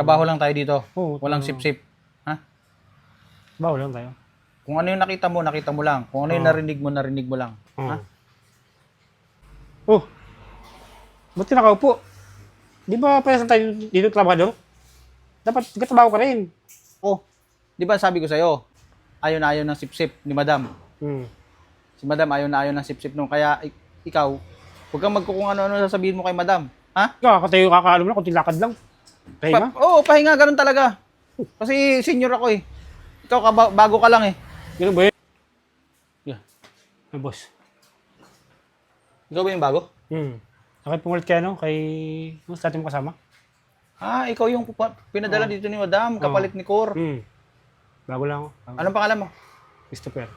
Trabaho lang tayo dito. Oo, Walang trabaho. sip-sip. Ha? Bawal lang tayo. Kung ano yung nakita mo, nakita mo lang. Kung ano yung Oo. narinig mo, narinig mo lang. Ha? Oh. Ba't ka nakaupo? Di ba parang tayo dito trabaho? Dapat katrabaho ka rin. Oh, di ba sabi ko sa'yo, ayaw na ayaw ng sip-sip ni madam. Hmm. Si madam ayaw na ayaw ng sip-sip nung kaya ik- ikaw, huwag kang magkukung ano-ano sasabihin mo kay madam. Ha? Ikaw, kakatayo kakaalam lang, kunti lakad lang. Pahinga? Pa- Oo, pahinga, ganun talaga. Kasi senior ako eh. Ikaw, kaba- bago ka lang eh. Ganun ba yun? Yeah. Ay, boss. Ikaw ba yung bago? Hmm. Bakit pumalit kay ano? Kay... Ano sa dati mo kasama? Ah, ikaw yung pupa- pinadala dito ni madam, kapalit ni Cor. Hmm. Bago lang ako. Bago. Anong pangalan mo? Christopher.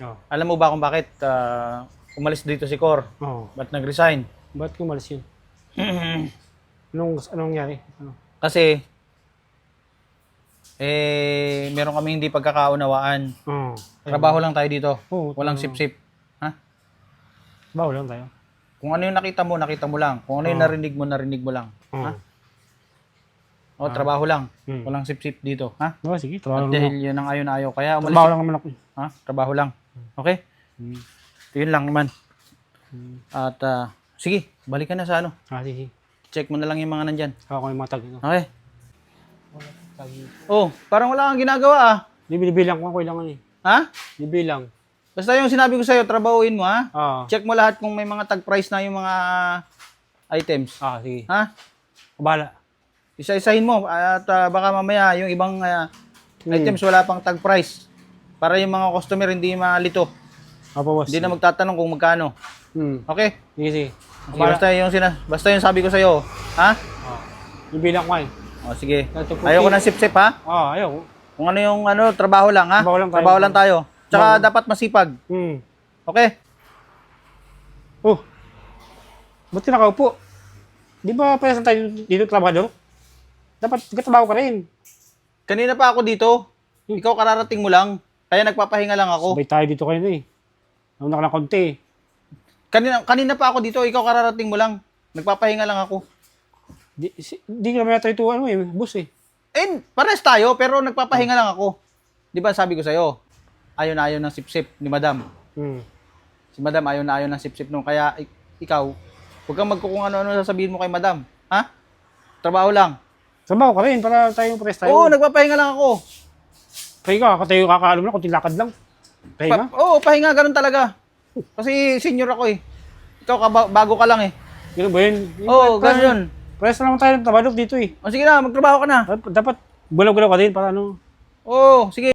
Oo. Alam mo ba kung bakit ah, umalis dito si Cor? Oo. Ba't nag-resign? Ba't kumalis yun? Anong, anong nangyari? Ano? Kasi, eh, meron kami hindi pagkakaunawaan. Oo. Trabaho lang tayo dito. Oo, Walang trabaho. sip-sip. Ha? Bawal lang tayo. Kung ano yung nakita mo, nakita mo lang. Kung ano yung Oo. narinig mo, narinig mo lang. Oo. O, trabaho lang. Hmm. Walang sip-sip dito. Ha? Oo, sige. Trabaho lang dahil yun ang ayaw na ayaw. Kaya umalis. Trabaho lang naman ako. Ha? Trabaho lang. Okay? Hmm. Yun lang naman. Hmm. At, ah, sige, balik ka na sa ano. Ah, sige. Check mo na lang yung mga nandyan. Ako yung mga tag. Ano. Okay? Oh, parang wala kang ginagawa ah. Di binibilang ko ang kailangan eh. Ha? Bibilang. Basta yung sinabi ko sa'yo, trabahuin mo ha. Ah. Check mo lahat kung may mga tag price na yung mga items. Ah, sige. Ha? Kabala. Isa-isahin mo at ah, baka mamaya yung ibang ah, items wala pang tag price. Para yung mga customer hindi malito. Apo, boss. Hindi na magtatanong kung magkano. Hmm. Okay? Sige, sige. Basta yung sina basta yung sabi ko sa iyo, ha? Ah. Bibilang ko eh. O sige. Ayoko ng sip-sip ha. Ah, ayaw. Kung ano yung ano, trabaho lang ha. Trabaho lang tayo. Trabaho lang tayo. Tsaka dapat masipag. Hmm. Okay? Oh. Ka nakaupo? Di ba parang tayo dito trabaho? Dapat katrabaho ka rin. Kanina pa ako dito. Ikaw kararating mo lang. Kaya nagpapahinga lang ako. Sabay tayo dito kayo na eh. Nauna ka ng konti eh. Kanina, kanina pa ako dito, ikaw kararating mo lang. Nagpapahinga lang ako. Di, si, di ka naman tayo ito, ano eh, boss eh. Eh, pares tayo, pero nagpapahinga lang ako. Di ba sabi ko sa'yo, ayaw na ayaw ng sip-sip ni madam. Hmm. Si madam ayaw na ayaw ng sip-sip nung kaya ik- ikaw, huwag kang magkukung ano-ano sasabihin mo kay madam. Ha? Trabaho lang. Trabaho ka rin para tayo pares tayo. Oo, nagpapahinga lang ako. Pahinga, kakatayo kakaalam lang, kunti lakad lang. Pahinga? Pa- Oo, pahinga, ganun talaga. Kasi senior ako eh. Ikaw, kaba- bago ka lang eh. Ganun ba yun? Oo, Pares- ganun yun. Pares na naman tayo ng trabaho dito eh. O sige na, magtrabaho ka na. Dapat, dapat gulaw-gulaw ka din para ano. Oo, sige.